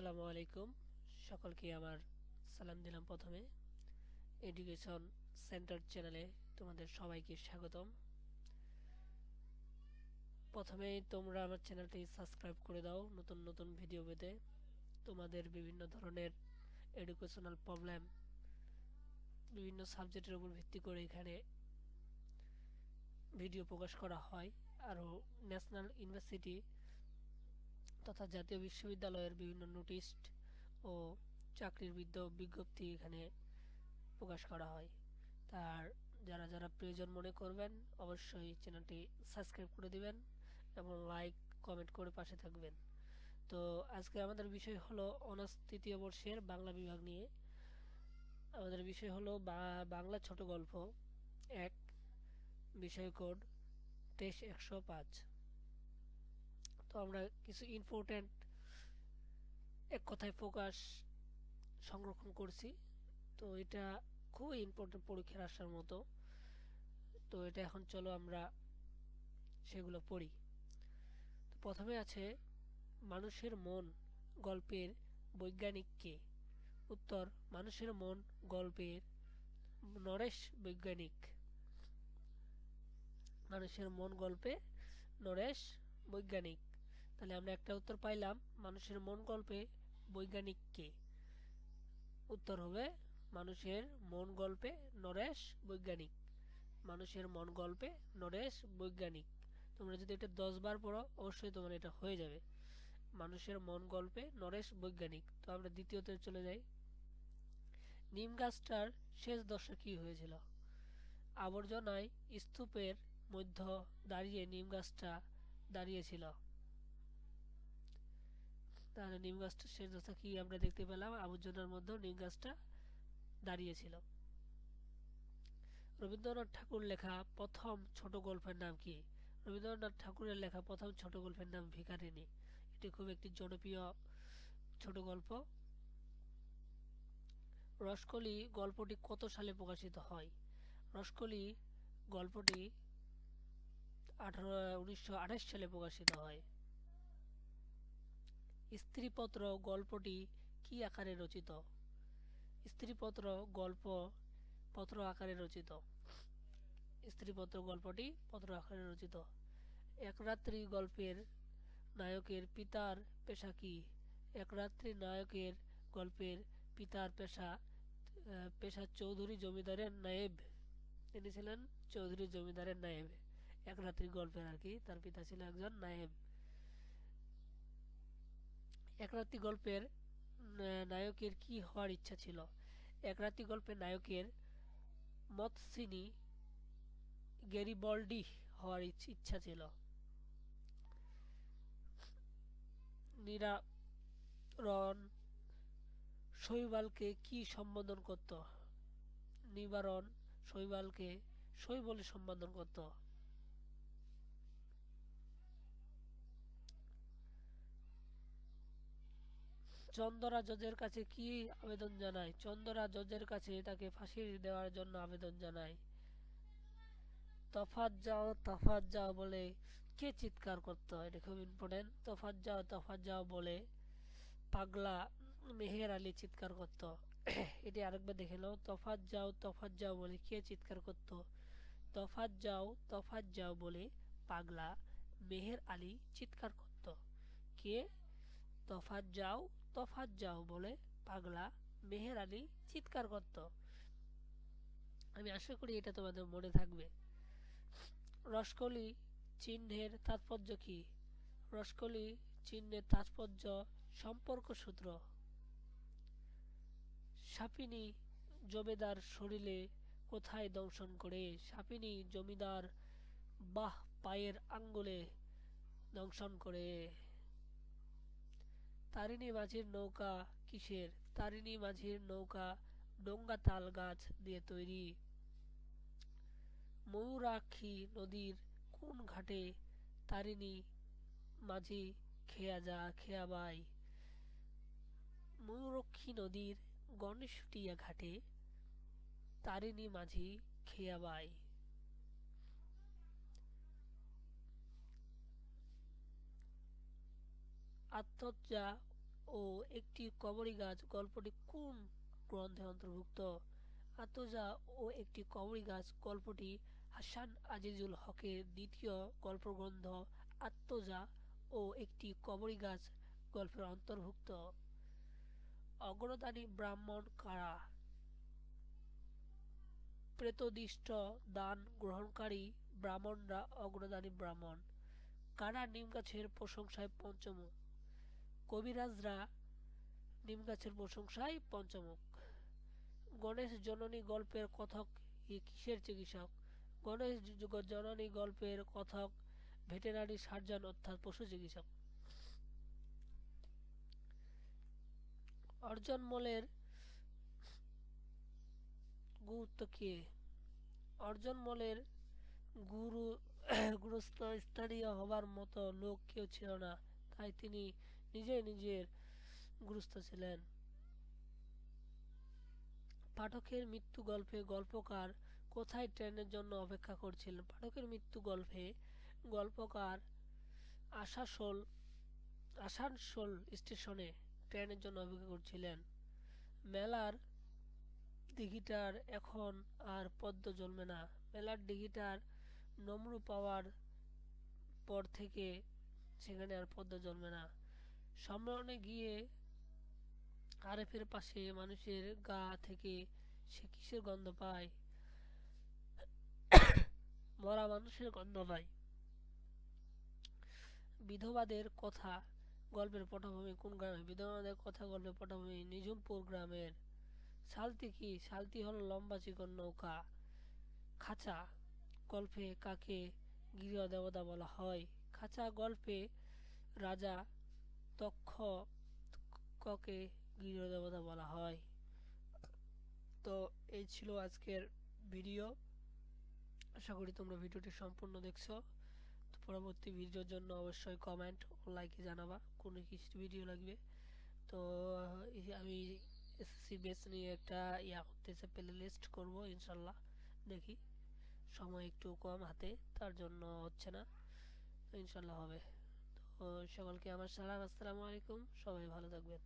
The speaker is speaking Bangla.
আসসালামু আলাইকুম। সকলকে আমার সালাম দিলাম প্রথমে। এডুকেশন সেন্টার চ্যানেলে তোমাদের সবাইকে স্বাগতম। প্রথমেই তোমরা আমার চ্যানেলটি সাবস্ক্রাইব করে দাও নতুন নতুন ভিডিও পেতে। তোমাদের বিভিন্ন ধরনের এডুকেশনাল প্রবলেম বিভিন্ন সাবজেক্টের উপর ভিত্তি করে এখানে ভিডিও প্রকাশ করা হয়। আরও ন্যাশনাল ইউনিভার্সিটি তথা জাতীয় বিশ্ববিদ্যালয়ের বিভিন্ন নোটিশ ও চাকরির বিজ্ঞপ্তি এখানে প্রকাশ করা হয়। তার যারা যারা প্রয়োজন মনে করবেন, অবশ্যই চ্যানেলটি সাবস্ক্রাইব করে দিবেন এবং লাইক, কমেন্ট করে পাশে থাকবেন। তো আজকে আমাদের বিষয় হলো অনার্স তৃতীয় বর্ষের বাংলা বিভাগ নিয়ে। আমাদের বিষয় হলো বাংলা ছোট গল্প, এক, বিষয় কোড, তেইশ একশো পাঁচ। তো আমরা কিছু ইম্পর্ট্যান্ট এক কথায় ফোকাস সংরক্ষণ করছি। তো এটা খুবই ইম্পর্টেন্ট পরীক্ষার আসার মতো। তো এটা এখন চলো আমরা সেগুলো পড়ি। তো প্রথমে আছে, মানুষের মন গল্পের বৈজ্ঞানিক কে? উত্তর, মানুষের মন গল্পের নরেশ বৈজ্ঞানিক। মানুষের মন গল্পে নরেশ বৈজ্ঞানিক। তাহলে আমরা একটা উত্তর পাইলাম, মানুষের মন গল্পে বৈজ্ঞানিক কে? উত্তর হবে মানুষের মন গল্পে নরেশ বৈজ্ঞানিক। মানুষের মন গল্পে নরেশ বৈজ্ঞানিক। তোমরা যদি এটা দশ বার পড়ো, অবশ্যই তোমার এটা হয়ে যাবে। মানুষের মন গল্পে নরেশ বৈজ্ঞানিক। তো আমরা দ্বিতীয়তে চলে যাই। নিম গাছটার শেষ দশা কি হয়েছিল? আবর্জনায় স্তূপের মধ্য দাঁড়িয়ে নিম গাছটা দাঁড়িয়েছিল। তাহলে নিম গাছটার শেষ দশা কি আমরা দেখতে পেলাম, আবর্জনার মধ্যে নিম গাছটা দাঁড়িয়েছিল রবীন্দ্রনাথ ঠাকুর লেখা প্রথম ছোট গল্পের নাম কি? রবীন্দ্রনাথ ঠাকুরের লেখা প্রথম ছোট গল্পের নাম ভিকারিনী এটি খুব একটি জনপ্রিয় ছোট গল্প। রসকলি গল্পটি কত সালে প্রকাশিত হয়? রসকলি গল্পটি আঠারো, উনিশশো সালে প্রকাশিত হয়। স্ত্রীপত্র গল্পটি কি আকারে রচিত? স্ত্রীপত্র গল্প পত্র আকারে রচিত। স্ত্রীপত্র গল্পটি পত্র আকারে রচিত। এক রাত্রি গল্পের নায়কের পিতার পেশা কি? এক রাত্রি নায়কের গল্পের পিতার পেশা পেশা চৌধুরী জমিদারের নায়েব। তিনি ছিলেন চৌধুরী জমিদারের নায়েব। এক রাত্রি গল্পের আর কি, তার পিতা ছিল একজন নায়েব। এক রাত্রি গল্পের নায়কের কি হওয়ার ইচ্ছা ছিল? এক রাত্রি গল্পের নায়কের মতসিনী গেরিবল্ডি হওয়ার ইচ্ছা ছিল। নিরারণ শৈবালকে কি সম্বোধন করত? নিবারণ শৈবালকে শৈ বলে সম্বোধন করত। চন্দরা জজের কাছে কি আবেদন জানায়? চন্দরা জজের কাছে তাকে ফাঁসি দেওয়ার জন্য আবেদন জানায়। তফাত যাও তফাত যাও বলে কে চিৎকার করতো? এটা খুব ইম্পর্টেন্ট তফাত যাও তফাত যাও বলে পাগলা মেহের আলী চিৎকার করতো। এটি আরেকবার দেখে নাও। তফাত যাও তফাত যাও বলে কে চিৎকার করতো? তফাত যাও তফাত যাও বলে পাগলা মেহের আলী চিৎকার করত। কে? তফাত যাও তফাত যাও বলে পাগলা মেহের আলী চিৎকার করত। আমি আশা করি এটা তোমাদের মনে থাকবে। রসকলি চিহ্নের তাৎপর্য কি? রসকলি চিহ্নের তাৎপর্য সম্পর্ক সূত্র। সাপিনী জমিদার শরীরে কোথায় দংশন করে? সাপিনী জমিদার বাহ পায়ের আঙ্গুলে দংশন করে। তারিণী মাঝির নৌকা কিসের? তারিণী মাঝির নৌকা ডোঙ্গা তাল গাছ দিয়ে তৈরি। ময়ূরাক্ষী নদীর কোন ঘাটে তারিণী মাঝি খেয়া যা, খেয়া বাই? ময়ূরক্ষী নদীর গণেশটিয়া ঘাটে তারিণী মাঝি খেয়া বাই। আত্মজ্জা ও একটি কবরী গাছ গল্পটি কোন গ্রন্থে অন্তর্ভুক্ত? আত্মজা ও একটি কবরী গাছ গল্পটি হাসান আজিজুল হকের দ্বিতীয় গল্পগ্রন্থ আত্মজা ও একটি কবরী গাছ গল্পের অন্তর্ভুক্ত। অগ্রদানী ব্রাহ্মণ কারা? প্রেতদিষ্ট দান গ্রহণকারী ব্রাহ্মণরা অগ্রদানী ব্রাহ্মণ। কারা নিম গাছের প্রশংসায় পঞ্চমুখ? কবিরাজরা নিম গাছের প্রশংসায় পঞ্চমুখ। গণেশ জননী গল্পের কথক কিসের চিকিৎসক? গণেশ জননী গল্পের কথক ভেটেনারি সার্জন অর্থাৎ পশু চিকিৎসক। অর্জন মলের গুরুত্ব কে? অর্জন মলের গুরু, গুরুস্থ স্থানীয় হবার মতো লোক কেউ ছিল না, তাই তিনি নিজে নিজের গুরুস্থ ছিলেন। পাঠকের মৃত্যু গল্পে গল্পকার কোথায় ট্রেনের জন্য অপেক্ষা করছিলেন পাঠকের মৃত্যু গল্পে গল্পকার আসানসোল আসানসোল স্টেশনে ট্রেনের জন্য অপেক্ষা করছিলেন। মেলার দিঘিটার এখন আর পদ্ম জন্মে না। মেলার দিঘিটার নম্র পাওয়ার পর থেকে সেখানে আর পদ্ম জন্মে না। সম্মেলনে গিয়ে আরেফের পাশে মানুষের গা থেকে সে কিসের গন্ধ পায়? মরা মানুষের গন্ধ পায়। বিধবাদের কথা গল্পের পটভূমি কোন গ্রামে? বিধবাদের কথা গল্পের পটভূমি নিজুমপুর গ্রামের। সালতি কি? সালতি হলো লম্বা চিকন নৌকা। খাঁচা গল্পে কাকে গৃহ দেবতা বলা হয়? খাঁচা গল্পে রাজা তক্ষ ককে গৃহ দেবতা বলা হয়। তো এই ছিল আজকের ভিডিও। আশা করি তোমরা ভিডিওটি সম্পূর্ণ দেখছ। তো পরবর্তী ভিডিওর জন্য অবশ্যই কমেন্ট ও লাইকে জানাবা, কোন কি ভিডিও লাগবে। তো আমি এসএসসি বেস নিয়ে একটা ইয়া করতেছে প্লে লিস্ট করব ইনশাল্লাহ দেখি। সময় একটু কম হাতে, তার জন্য হচ্ছে না। ইনশাল্লাহ হবে। সকলকে আমার সালাম আসসালামু আলাইকুম। সবাই ভালো থাকবেন।